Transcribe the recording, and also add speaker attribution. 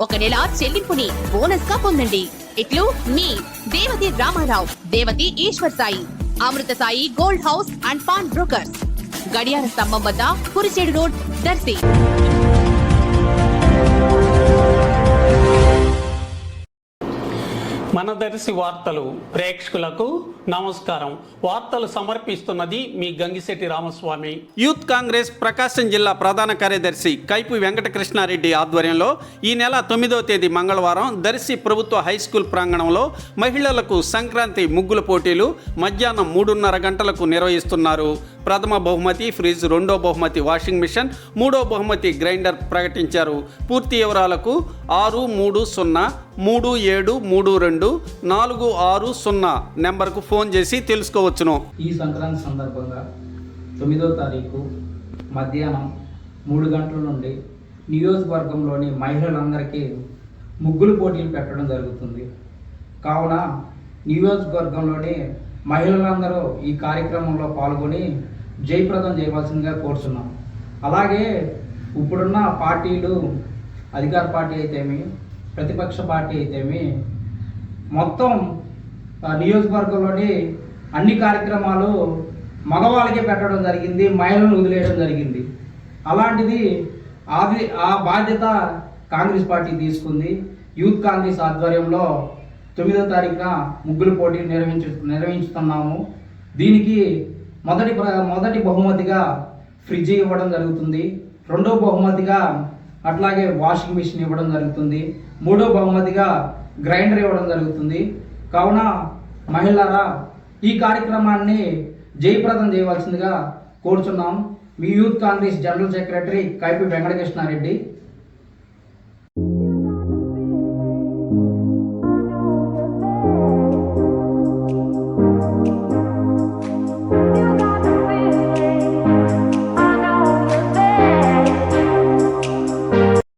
Speaker 1: ఒక నెల చెల్లింపుని బోనస్గా పొందండి. ఇట్లు మీ Devathi Ramarao Devathi Eshwar Sai Amrutha Sai gold house and pawn brokers. గడియార స్తంభం వద్ద కురిచేడు రోడ్ దర్శి.
Speaker 2: మనదర్శి వార్తలు ప్రేక్షకులకు నమస్కారం. వార్తలు సమర్పిస్తున్నది మీ గంగిశెట్టి రామస్వామి. యూత్ కాంగ్రెస్ ప్రకాశం జిల్లా ప్రధాన కార్యదర్శి కైపు వెంకటకృష్ణారెడ్డి ఆధ్వర్యంలో ఈ నెల తొమ్మిదవ తేదీ మంగళవారం దర్శి ప్రభుత్వ హై స్కూల్ ప్రాంగణంలో మహిళలకు సంక్రాంతి ముగ్గుల పోటీలు మధ్యాహ్నం మూడున్నర గంటలకు నిర్వహిస్తున్నారు. ప్రథమ బహుమతి ఫ్రిడ్జ్ రెండో బహుమతి వాషింగ్ మిషన్ మూడో బహుమతి గ్రైండర్ ప్రకటించారు. పూర్తి వివరాలకు ఆరు మూడు సున్నా మూడు ఏడు మూడు రెండు నాలుగు ఆరు సున్నా నెంబర్కు ఫోన్ చేసి తెలుసుకోవచ్చును.
Speaker 3: ఈ సంక్రాంతి సందర్భంగా తొమ్మిదో తారీఖు మధ్యాహ్నం మూడు గంటల నుండి నియోజకవర్గంలోని మహిళలందరికీ ముగ్గులు పోటీలు పెట్టడం జరుగుతుంది. కావున నియోజకవర్గంలోని మహిళలందరూ ఈ కార్యక్రమంలో పాల్గొని జయప్రదం చేయవలసిందిగా కోరుచున్నాం. అలాగే ఇప్పుడున్న పార్టీలు అధికార పార్టీ అయితేమి ప్రతిపక్ష పార్టీ అయితేమి మొత్తం నియోజకవర్గంలోని అన్ని కార్యక్రమాలు మగవాళ్ళకే పెట్టడం జరిగింది మహిళలను వదిలేయడం జరిగింది. అలాంటిది అది ఆ బాధ్యత కాంగ్రెస్ పార్టీ తీసుకుంది. యూత్ కాంగ్రెస్ ఆధ్వర్యంలో తొమ్మిదో తారీఖున ముగ్గుల పోటీ నిర్వహించు నిర్వహించుతున్నాము. దీనికి మొదటి ప్ర- మొదటి బహుమతిగా ఫ్రిడ్జ్ ఇవ్వడం జరుగుతుంది. రెండో బహుమతిగా అట్లాగే వాషింగ్ మిషన్ ఇవ్వడం జరుగుతుంది. మూడో బహుమతిగా గ్రైండర్ ఇవ్వడం జరుగుతుంది. కావున మహిళారా ఈ కార్యక్రమాన్ని జయప్రదం చేయవలసిందిగా కోరుచున్నాం. మీ youth Congress general secretary Kaipi Venkatakrishnareddy.